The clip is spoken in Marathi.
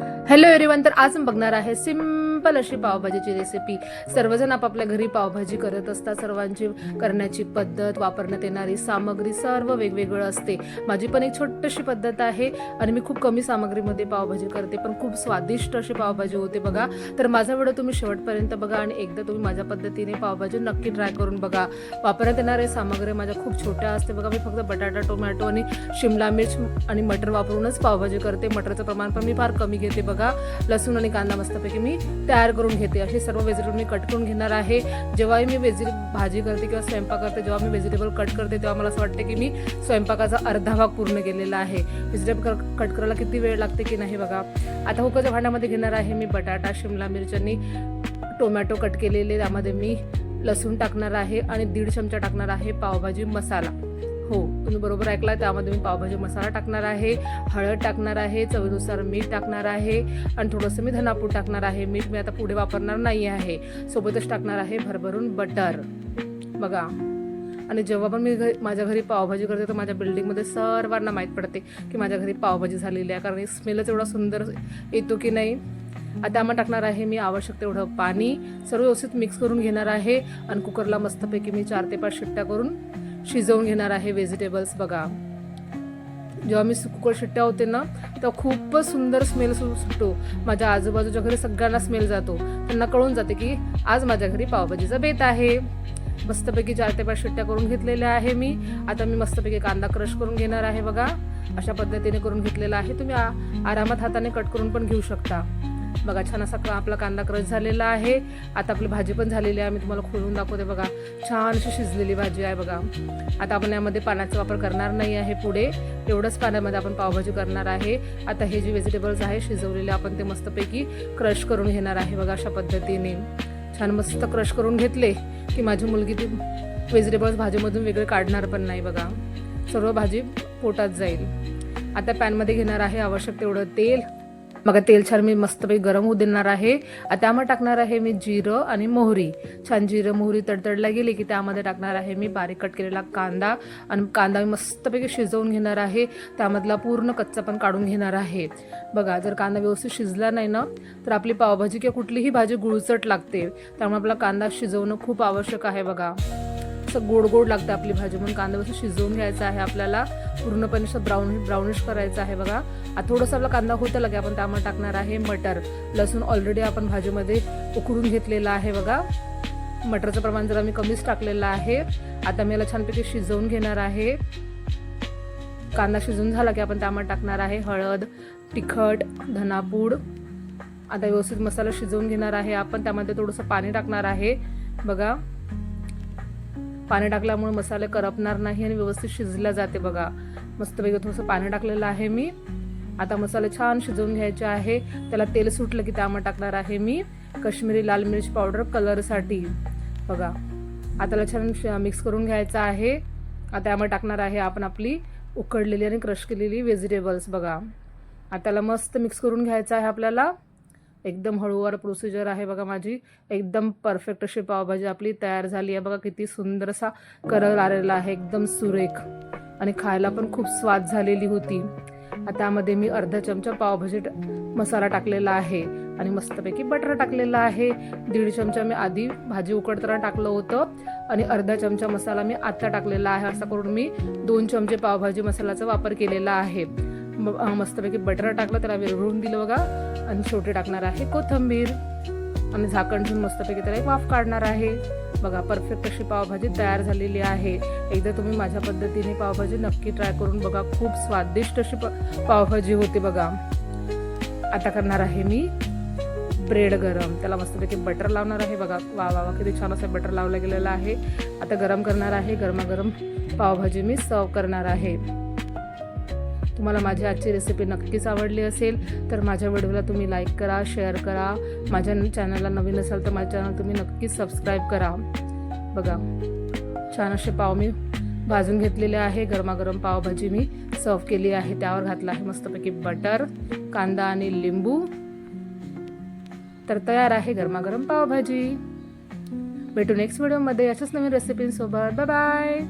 हॅलो एव्हरीवन तर आज बघणार आहे सिम सिंपल अशी पावभाजीची रेसिपी सर्वजण आपापल्या घरी पावभाजी करत असतात. सर्वांची करण्याची पद्धत वापरण्यात येणारी सामग्री सर्व वेगवेगळं असते. माझी पण एक छोटीशी पद्धत आहे आणि मी खूप कमी सामग्रीमध्ये पावभाजी करते पण खूप स्वादिष्ट अशी पावभाजी होते बघा. तर माझा व्हिडिओ तुम्ही शेवटपर्यंत बघा आणि एकदा तुम्ही माझ्या पद्धतीने पावभाजी नक्की ट्राय करून बघा. वापरण्यात येणारे सामग्री माझ्या खूप छोट्या असते बघा. मी फक्त बटाटा टोमॅटो आणि शिमला मिर्च आणि मटर वापरूनच पावभाजी करते. मटरचं प्रमाण पण मी फार कमी घेते बघा. लसूण आणि कांदा मस्तपैकी मी तयार करून घेते. असे सर्व व्हेजिटेबल मी कट करून घेणार आहे. जेव्हाही मी व्हेजि भाजी करते किंवा स्वयंपाक करते जेव्हा मी व्हेजिटेबल कट करते तेव्हा मला असं वाटतं की मी स्वयंपाकाचा अर्धा भाग पूर्ण केलेला आहे. व्हेजिटेबल कट करायला किती वेळ लागते की नाही बघा. आता हुकाच्या भांड्यामध्ये घेणार आहे मी बटाटा शिमला मिरच्यांनी टोमॅटो कट केलेले. त्यामध्ये मी लसूण टाकणार आहे आणि दीड चमचा टाकणार आहे पावभाजी मसाला. हो तुम्ही बरोबर ऐकला त्यामध्ये मी पावभाजी मसाला टाकणार आहे हळद टाकणार आहे चवीनुसार मीठ टाकणार आहे आणि थोडंसं मी धनापूड टाकणार आहे. मीठ मी आता पुढे वापरणार नाही आहे. सोबतच टाकणार आहे भरभरून बटर. बघा. आणि जेव्हा पण मी घरी माझ्या घरी पावभाजी करते तर माझ्या बिल्डिंगमध्ये सर्वांना माहीत पडते की माझ्या घरी पावभाजी झालेली आहे. कारण स्मेलच एवढा सुंदर येतो की नाही. आता आम्हाला टाकणार आहे मी आवश्यक तेवढं पाणी. सर्व व्यवस्थित मिक्स करून घेणार आहे. आणि कुकरला मस्तपैकी मी चार ते पाच शिट्ट्या करून शिजवून घेणार आहे व्हेजिटेबल्स बघा. जेव्हा मी सुकुकळ शिट्ट्या होते ना तेव्हा खूपच सुंदर स्मेल सु सुटतो. माझ्या आजूबाजूच्या घरी सगळ्यांना स्मेल जातो. त्यांना कळून जाते की आज माझ्या घरी पावभाजीचा बेत आहे. मस्तपैकी चार ते पाच शिट्ट्या करून घेतलेल्या आहे मी. आता मी मस्तपैकी कांदा क्रश करून घेणार आहे बघा. अशा पद्धतीने करून घेतलेला आहे. तुम्ही आ- आरामात हाताने कट करून पण घेऊ शकता. बघा छान असा आपला कांदा क्रश झालेला आहे. आता आपली भाजी पण झालेली आहे. मी तुम्हाला खोलून दाखवते बघा. छान अशी शिजलेली भाजी आहे बघा. आता आपण यामध्ये पाण्याचा वापर करणार नाही आहे पुढे. एवढंच पाण्यामध्ये आपण पावभाजी करणार आहे. आता हे जे व्हेजिटेबल्स आहे शिजवलेले आपण ते मस्तपैकी क्रश करून घेणार आहे बघा अशा पद्धतीने. छान मस्त क्रश करून घेतले की माझी मुलगी ती व्हेजिटेबल्स भाजीमधून वेगळे काढणार पण नाही बघा. सर्व भाजी पोटात जाईल. आता पॅनमध्ये घेणार आहे आवश्यक तेवढं तेल. मग तेल छान मी मस्तपैकी गरम होऊ देणार आहे. त्यामध्ये टाकणार आहे मी जिरं आणि मोहरी. छान जिरं मोहरी तडतडला गेली की त्यामध्ये टाकणार आहे मी बारीक कट केलेला कांदा आणि कांदा मी मस्तपैकी शिजवून घेणार आहे. त्यामधला पूर्ण कच्चा पण काढून घेणार आहे. बघा जर कांदा व्यवस्थित शिजला नाही ना तर आपली पावभाजी किंवा कुठलीही भाजी गुळचट लागते. त्यामुळे आपला कांदा शिजवणं खूप आवश्यक आहे बघा. असं गोड गोड लागतं आपली भाजी. म्हणून कांदा व्यवस्थित शिजवून घ्यायचा आहे आपल्याला. पूर्णपणे असं ब्राऊन ब्राऊनिश करायचं आहे बघा. आता थोडंसं आपला कांदा होतं लगे आपण त्यामध्ये टाकणार आहे मटर. लसूण ऑलरेडी आपण भाजीमध्ये उकडून घेतलेला आहे बघा. मटरचं प्रमाण जरा मी कमीच टाकलेलं आहे. आता मी याला छानपैकी शिजवून घेणार आहे. कांदा शिजून झाला की आपण त्यामध्ये टाकणार आहे हळद तिखट धनापूड. आता व्यवस्थित मसाला शिजवून घेणार आहे आपण. त्यामध्ये थोडंसं पाणी टाकणार आहे बघा. पाणी टाकल्यामुळे मसाले करपणार नाही आणि व्यवस्थित शिजला जाते बघा. मस्तपैकी थोडंसं पाणी टाकलेलं आहे मी. आता मसाले छान शिजवून घ्यायचे आहे. त्याला तेल सुटलं की त्यामध्ये टाकणार आहे मी कश्मीरी लाल मिरच पावडर कलरसाठी. बघा. आता छान मिक्स करून घ्यायचं आहे. आता त्यामध्ये टाकणार आहे आपण आपली उकडलेली आणि क्रश केलेली व्हेजिटेबल्स बघा. आता त्याला मस्त मिक्स करून घ्यायचं आहे आपल्याला. एकदम हळूवार प्रोसिजर आहे. बघा माझी एकदम परफेक्ट अशी पावभाजी आपली तयार झाली आहे. बघा किती सुंदर असा कलर आलेला आहे. एकदम सुरेख आणि खायला पण खूप स्वाद झालेली होती. त्यामध्ये मी अर्धा चमचा पावभाजी मसाला टाकलेला आहे आणि मस्तपैकी बटर टाकलेला आहे. दीड चमचा मी आधी भाजी उकडताना टाकलं होतं आणि अर्धा चमचा मसाला मी आत्ता टाकलेला आहे. असं करून मी दोन चमचे पावभाजी मसाल्याचा वापर केलेला आहे. मस्तपैकी बटर टाकलं त्याला विरघळून दिलं बघा. आणि शेवटी टाकणार आहे कोथिंबीर. आणि झाकण ठेवून मस्तपैकी त्याला एक वाफ काढणार आहे. बघा परफेक्ट अशी पावभाजी तयार झालेली आहे. एकदा तुम्ही माझ्या पद्धतीने पावभाजी नक्की ट्राय करून बघा. खूप स्वादिष्ट अशी प- पावभाजी होते बघा. आता करणार आहे मी ब्रेड गरम. त्याला मस्तपैकी बटर लावणार आहे बघा. वा वा वा किती छान असं बटर लावलं गेलेलं आहे. आता गरम करणार आहे. गरमागरम पावभाजी मी सर्व करणार आहे. तुम्हाला माझी आजची रेसिपी नक्कीच आवडली असेल तर माझ्या व्हिडिओला तुम्ही लाईक करा शेअर करा. माझ्या चॅनलला नवीन असाल तर माझ्या चॅनल तुम्ही नक्कीच सबस्क्राईब करा. बघा छान असे पाव मी भाजून घेतलेले आहे. गरमागरम पावभाजी मी सर्व केली आहे. त्यावर घातलं आहे मस्तपैकी बटर कांदा आणि लिंबू. तर तयार आहे गरमागरम पावभाजी. भेटू नेक्स्ट व्हिडिओमध्ये अशाच नवीन रेसिपींसोबत बाय बाय